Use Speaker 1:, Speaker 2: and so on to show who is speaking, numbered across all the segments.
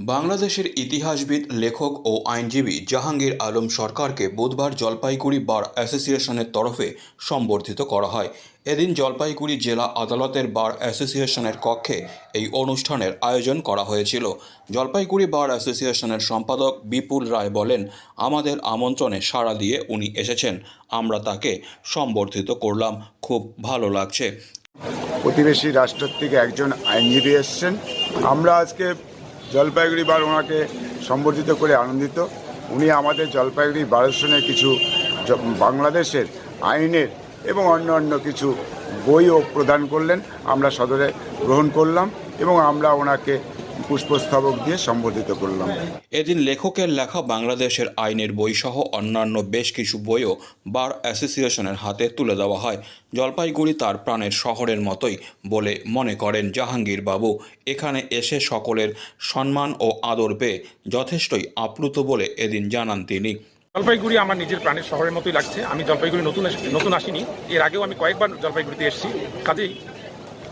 Speaker 1: বাংলাদেশের ইতিহাসবিদ, লেখক ও আইনজীবী জাহাঙ্গীর আলম সরকারকে বুধবার জলপাইগুড়ি বার অ্যাসোসিয়েশনের তরফে সম্বর্ধিত করা হয়। এদিন জলপাইগুড়ি জেলা আদালতের বার অ্যাসোসিয়েশনের কক্ষে এই অনুষ্ঠানের আয়োজন করা হয়েছিল। জলপাইগুড়ি বার অ্যাসোসিয়েশনের সম্পাদক বিপুল রায় বলেন, আমাদের আমন্ত্রণে সাড়া দিয়ে উনি এসেছেন। আমরা তাকে সম্বর্ধিত করলাম। খুব ভালো লাগছে।
Speaker 2: প্রতিবেশী রাষ্ট্রের থেকে একজন আইনজীবী এসছেন। আমরা আজকে জলপাইগুড়ি বার ওনাকে সম্বর্ধিত করে আনন্দিত। উনি আমাদের জলপাইগুড়ি বারোশনের কিছু বাংলাদেশের আইনের এবং অন্য অন্য কিছু বইও প্রদান করলেন। আমরা সদরে গ্রহণ করলাম এবং আমরা ওনাকে পুষ্পস্তবক দিয়ে সম্বর্ধিত করলাম।
Speaker 1: এদিন লেখকের লেখা বাংলাদেশের আইনের বই সহ অন্যান্য বেশ কিছু বইও বার অ্যাসোসিয়েশনের হাতে তুলে দেওয়া হয়। জলপাইগুড়ি তার প্রাণের শহরের মতোই বলে মনে করেন জাহাঙ্গীর বাবু। এখানে এসে সকলের সম্মান ও আদর পেয়ে যথেষ্টই আপ্লুত বলে এদিন জানান তিনি।
Speaker 3: জলপাইগুড়ি আমার নিজের প্রাণের শহরের মতোই লাগছে। আমি জলপাইগুড়ি নতুন নতুন আসিনি। এর আগেও আমি কয়েকবার জলপাইগুড়িতে এসেছি। কাজেই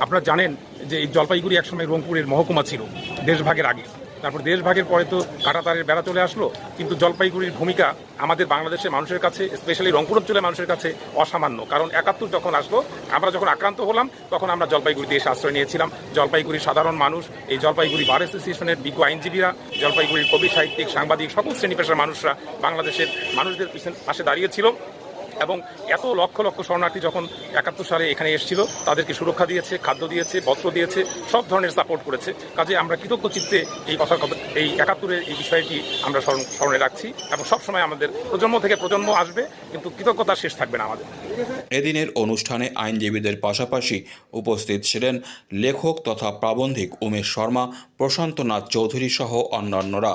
Speaker 3: আপনারা জানেন যে এই জলপাইগুড়ি একসময় রংপুরের মহকুমা ছিল, দেশভাগের আগে। তারপর দেশভাগের পরে তো কাটাতারের বেড়া চলে আসলো, কিন্তু জলপাইগুড়ির ভূমিকা আমাদের বাংলাদেশের মানুষের কাছে স্পেশালি রংপুর অঞ্চলের মানুষের কাছে অসামান্য। কারণ একাত্তর যখন আসলো, আমরা যখন আক্রান্ত হলাম, তখন আমরা জলপাইগুড়িতে এসে আশ্রয় নিয়েছিলাম। জলপাইগুড়ির সাধারণ মানুষ, এই জলপাইগুড়ি বার অ্যাসোসিয়েশনের বিজ্ঞ আইনজীবীরা, জলপাইগুড়ির কবি, সাহিত্যিক, সাংবাদিক, সকল শ্রেণি পেশার মানুষরা বাংলাদেশের মানুষদের পিছন- পাশে দাঁড়িয়েছিল এবং এত লক্ষ লক্ষ শরণার্থী যখন একাত্তর সালে এখানে এসেছিল, তাদেরকে সুরক্ষা দিয়েছে, খাদ্য দিয়েছে, বস্ত্র দিয়েছে, সব ধরনের সাপোর্ট করেছে। কাজে আমরা কৃতজ্ঞ চিত্তে এই কথা এই একাত্তরের এই বিষয়টি আমরা স্মরণ, স্মরণে রাখছি এবং সবসময় আমাদের প্রজন্ম থেকে প্রজন্ম আসবে, কিন্তু কৃতজ্ঞতা শেষ থাকবে না আমাদের।
Speaker 1: এদিনের অনুষ্ঠানে আইনজীবীদের পাশাপাশি উপস্থিত ছিলেন লেখক তথা প্রাবন্ধিক উমেশ শর্মা, প্রশান্তনাথ চৌধুরী সহ অন্যান্যরা।